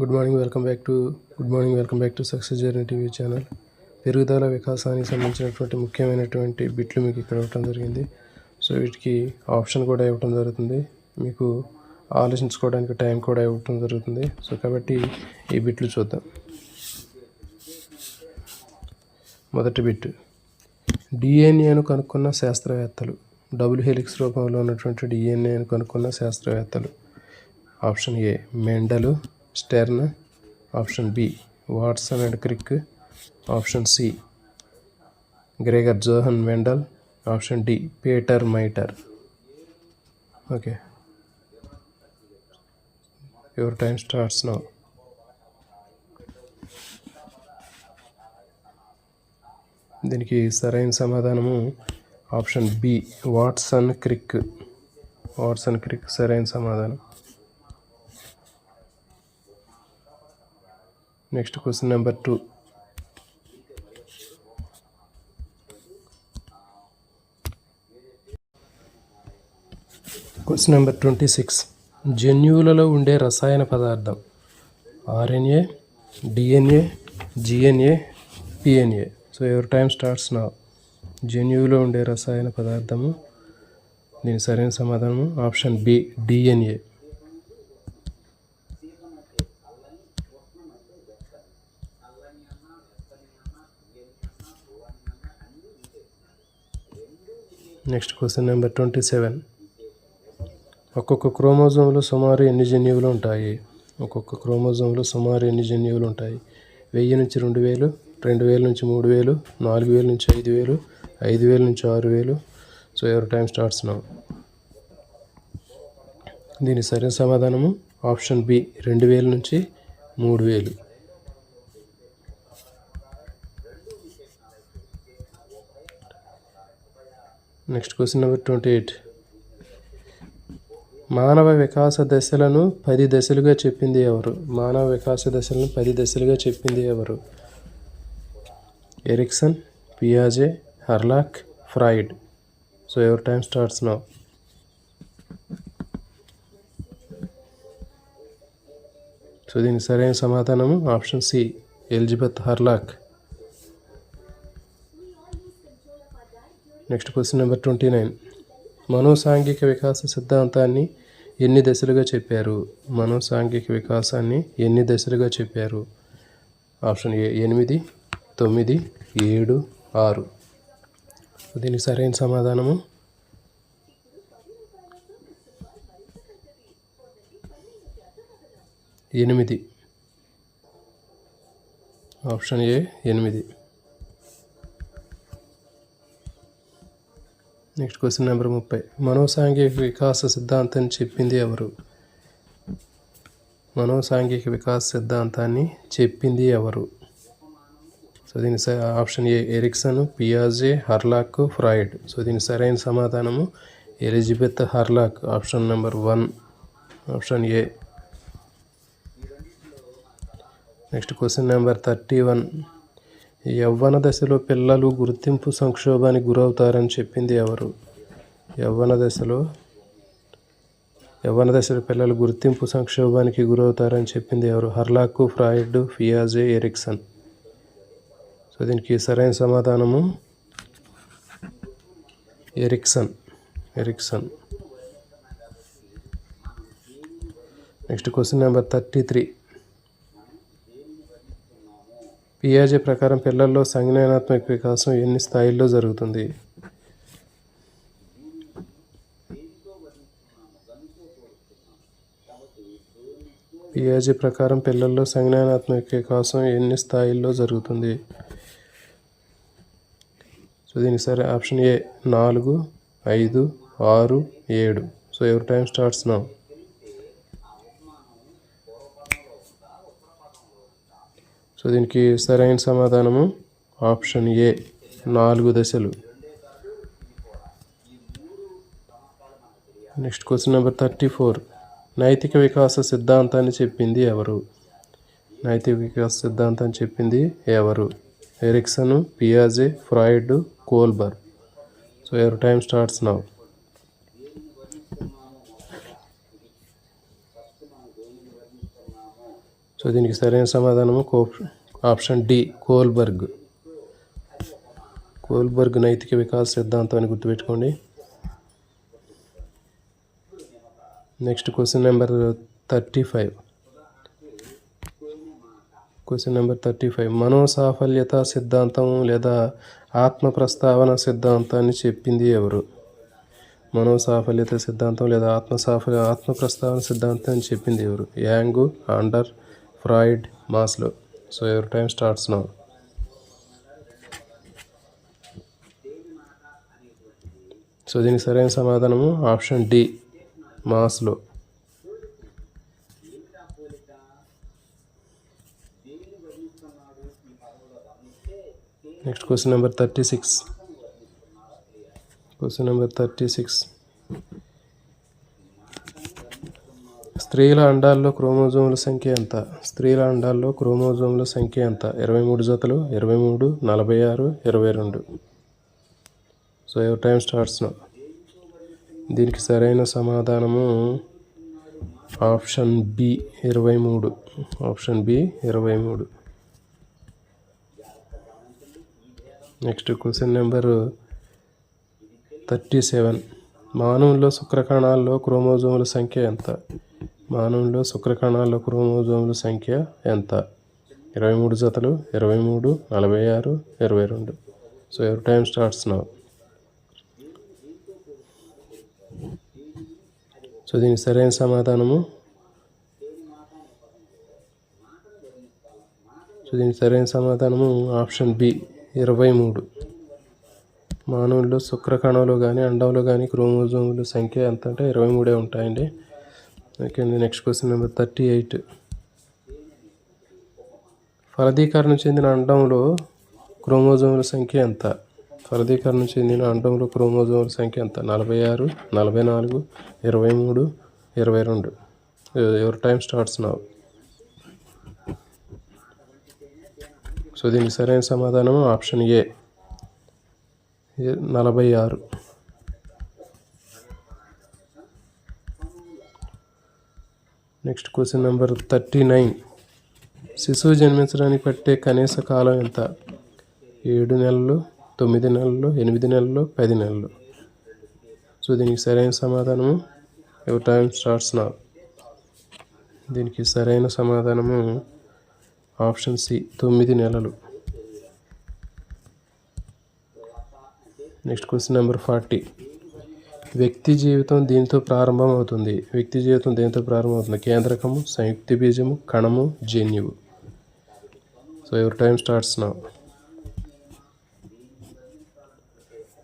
Good morning welcome back to good morning welcome back to success journey TV channel పెరుగుదల వికాసానికి సంబంధించినటువంటి ముఖ్యమైనటువంటి బిట్లు మీకు ఇక్కడ ఇవ్వడం జరిగింది. సో వీటికి ఆప్షన్ కూడా ఇవ్వటం జరుగుతుంది. మీకు ఆలోచించుకోవడానికి టైం కూడా ఇవ్వటం జరుగుతుంది. సో కాబట్టి ఈ బిట్లు చూద్దాం. మొదటి బిట్. డిఎన్ఏను కనుక్కున్న శాస్త్రవేత్తలు. డబుల్ హెలిక్స్ రూపంలో ఉన్నటువంటి డిఎన్ఏను కనుక్కున్న శాస్త్రవేత్తలు. Option A Mendel. Stern option B Watson and Crick option C Gregor Johann Mendel option D Peter Mitter okay your time starts now దీనికి సరైన సమాధానము option B Watson Crick Watson Crick సరైన సమాధానం. Next question number two. Question number twenty six జన్యువులలో ఉండే రసాయన పదార్థం. RNA DNA GNA PNA. So your time starts నా. జన్యువులో ఉండే రసాయన పదార్థము దీని సరైన సమాధానము option B DNA. Next question number twenty seven ఒక్కొక్క క్రోమోజోమ్లో సుమారు ఎన్ని జన్యువులు ఉంటాయి? ఒక్కొక్క క్రోమోజోమ్లో సుమారు ఎన్ని జన్యువులు ఉంటాయి? వెయ్యి నుంచి రెండు వేలు రెండు వేల నుంచి మూడు వేలు నాలుగు వేల నుంచి ఐదు వేలు ఐదు వేల నుంచి ఆరు వేలు. So your time starts now దీని సరైన సమాధానము ఆప్షన్ బి రెండు వేల నుంచి మూడు వేలు. Next question number twenty eight మానవ వికాస దశలను పది దశలుగా చెప్పింది ఎవరు? మానవ వికాస దశలను పది దశలుగా చెప్పింది ఎవరు? Erikson పియాజే Hurlock Freud so your time starts now so దీనికి సరైన సమాధానము option C Elizabeth Hurlock next question number twenty nine. మనోసాంఘిక వికాస సిద్ధాంతాన్ని ఎన్ని దశలుగా చెప్పారు? మనోసాంఘిక వికాసాన్ని ఎన్ని దశలుగా చెప్పారు? ఆప్షన్ ఏ ఎనిమిది తొమ్మిది ఏడు ఆరు. దీనికి సరైన సమాధానము? ఎనిమిది. ఆప్షన్ ఏ ఎనిమిది. నెక్స్ట్ క్వశ్చన్ నెంబర్ ముప్పై. మనోసాంఘిక వికాస సిద్ధాంతాన్ని చెప్పింది ఎవరు? మనోసాంఘిక వికాస సిద్ధాంతాన్ని చెప్పింది ఎవరు? సో దీని స- ఆప్షన్ ఏ ఎరిక్సన్ పియాజే హర్లాక్ ఫ్రాయిడ్. సో దీని సరైన సమాధానము Elizabeth Hurlock. Option number one option A next question number thirty one యవ్వన దశలో పిల్లలు గుర్తింపు సంక్షోభానికి గురవుతారని చెప్పింది ఎవరు? యవ్వన దశలో యవ్వన దశలో పిల్లలు గుర్తింపు సంక్షోభానికి గురవుతారని చెప్పింది ఎవరు? హర్లాక్ ఫ్రాయిడ్ ఫియాజే ఎరిక్సన్. సో దీనికి సరైన సమాధానము Erikson. Erikson. Next question number thirty three. పియాజే ప్రకారం పిల్లల్లో సంజ్ఞానాత్మక వికాసం ఎన్ని స్థాయిల్లో జరుగుతుంది? పియాజీ ప్రకారం పిల్లల్లో సంజ్ఞానాత్మక వికాసం ఎన్ని స్థాయిల్లో జరుగుతుంది? సో దీనికి సరే ఆప్షన్ ఏ నాలుగు ఐదు ఆరు ఏడు. So your time starts now. So దీనికి సరైన సమాధానము. ఆప్షన్ ఏ నాలుగు దశలు. Next question number thirty four. నైతిక వికాస సిద్ధాంతాన్ని చెప్పింది ఎవరు? నైతిక వికాస సిద్ధాంతాన్ని చెప్పింది ఎవరు? Erikson పియాజే Freud Kohlberg so your time starts now? So దీనికి సరైన సమాధానము ఆప్షన్ డి కోల్బర్గ్. కోల్బర్గ్ నైతిక వికాస సిద్ధాంతాన్ని గుర్తుపెట్టుకోండి. Next question number thirty five. Question number thirty five. మనోసాఫల్యత సిద్ధాంతం లేదా ఆత్మ ప్రస్తావన సిద్ధాంతాన్ని చెప్పింది ఎవరు? మనోసాఫల్యత సిద్ధాంతం లేదా ఆత్మ సాఫల్య ఆత్మ ప్రస్తావన సిద్ధాంతాన్ని చెప్పింది ఎవరు? Jung Adler Freud Maslow so your time starts now so దీనికి సరైన సమాధానము option D Maslow next question number thirty six question number thirty six స్త్రీల అండాల్లో క్రోమోజోముల సంఖ్య ఎంత? స్త్రీల అండాల్లో క్రోమోజోముల సంఖ్య ఎంత? ఇరవై మూడు జతలు ఇరవై మూడు నలభై ఆరు ఇరవై రెండు. సో ఎవరి టైం స్టార్ట్స్ దీనికి సరైన సమాధానము ఆప్షన్ బి ఇరవై మూడు. ఆప్షన్ బి ఇరవై మూడు. Next question number thirty seven మానవుల్లో శుక్రకణాల్లో క్రోమోజోముల సంఖ్య ఎంత? మానవుల్లో శుక్రకణాల్లో క్రోమోజోముల సంఖ్య ఎంత? ఇరవై మూడు జతలు ఇరవై మూడు నలభై ఆరు ఇరవై రెండు. So your time starts now so దీనికి సరైన సమాధానము? సో దీనికి సరైన సమాధానము ఆప్షన్ బి ఇరవై మూడు. మానవుల్లో శుక్రకణంలో కానీ అండంలో కానీ క్రోమోజోముల సంఖ్య ఎంత అంటే ఇరవై మూడే ఉంటాయండి. ఓకే అండి next question number thirty eight ఫలదీకరణ చెందిన అండంలో క్రోమోజోముల సంఖ్య ఎంత? ఫలదీకరణ చెందిన అండంలో క్రోమోజోముల సంఖ్య ఎంత? నలభై ఆరు నలభై నాలుగు ఇరవై మూడు ఇరవై రెండు. ఎవరి టైం స్టార్ట్స్ నా సో దీనికి సరైన సమాధానం ఆప్షన్ ఏ నలభై ఆరు. Next question number thirty nine. శిశువు జన్మించడానికి పట్టే కనీస కాలం ఎంత? ఏడు నెలలు తొమ్మిది నెలలు ఎనిమిది నెలలు పది నెలలు. సో దీనికి సరైన సమాధానము ఎవరి టైం స్టార్ట్స్ నా దీనికి సరైన సమాధానము ఆప్షన్ సి తొమ్మిది నెలలు. Next question number forty. వ్యక్తి జీవితం దీంతో ప్రారంభమవుతుంది. వ్యక్తి జీవితం దేంతో ప్రారంభమవుతుంది? కేంద్రకము సంయుక్తి బీజము కణము జన్యువు. సో ఎవరి టైం స్టార్ట్స్ నా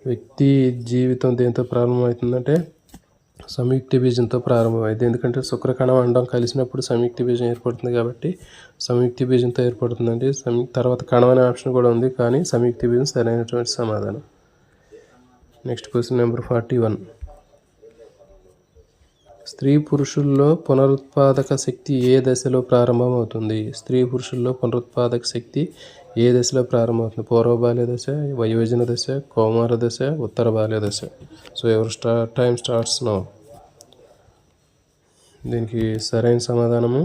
వ్యక్తి జీవితం దేంతో ప్రారంభమవుతుందంటే సంయుక్తి బీజంతో ప్రారంభమైంది ఎందుకంటే శుక్రకణం అండం కలిసినప్పుడు సంయుక్త బీజం ఏర్పడుతుంది కాబట్టి సంయుక్తి బీజంతో ఏర్పడుతుందండి తర్వాత కణం అనే ఆప్షన్ కూడా ఉంది కానీ సంయుక్తి బీజం సరైనటువంటి సమాధానం. Next question number forty one స్త్రీ పురుషుల్లో పునరుత్పాదక శక్తి ఏ దశలో ప్రారంభమవుతుంది? స్త్రీ పురుషుల్లో పునరుత్పాదక శక్తి ఏ దశలో ప్రారంభమవుతుంది? పూర్వ బాల్య దశ వయోజన దశ కౌమార దశ ఉత్తర బాల్య దశ. సో ఎవరు స్టా టైం స్టార్ట్స్ నో దీనికి సరైన సమాధానము.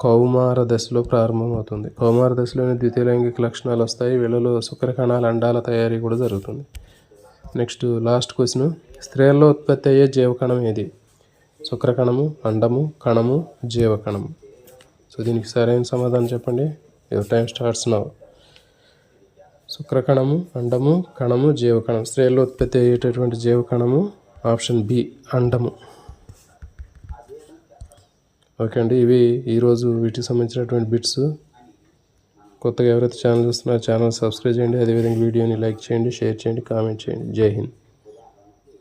కౌమార దశలో ప్రారంభమవుతుంది. కౌమార దశలోనే ద్వితీయ లైంగిక లక్షణాలు వస్తాయి. వీళ్ళలో శుక్రకణాల అండాల తయారీ కూడా జరుగుతుంది. Next last question. స్త్రీల్లో ఉత్పత్తి అయ్యే జీవకణం ఏది? శుక్రకణము అండము కణము జీవకణము. సో దీనికి సరైన సమాధానం చెప్పండి. యువర్ టైం స్టార్ట్స్ నవ్ శుక్రకణము అండము కణము జీవకణం. స్త్రీల్లో ఉత్పత్తి అయ్యేటటువంటి జీవకణము ఆప్షన్ బి అండము. ఓకే అండి ఇవి ఈరోజు వీటికి సంబంధించినటువంటి బిట్స్. కొత్తగా ఎవరైతే ఛానల్ చూస్తున్నారో ఛానల్ సబ్స్క్రైబ్ చేయండి. అదేవిధంగా వీడియోని లైక్ చేయండి షేర్ చేయండి కామెంట్ చేయండి. జై హింద్.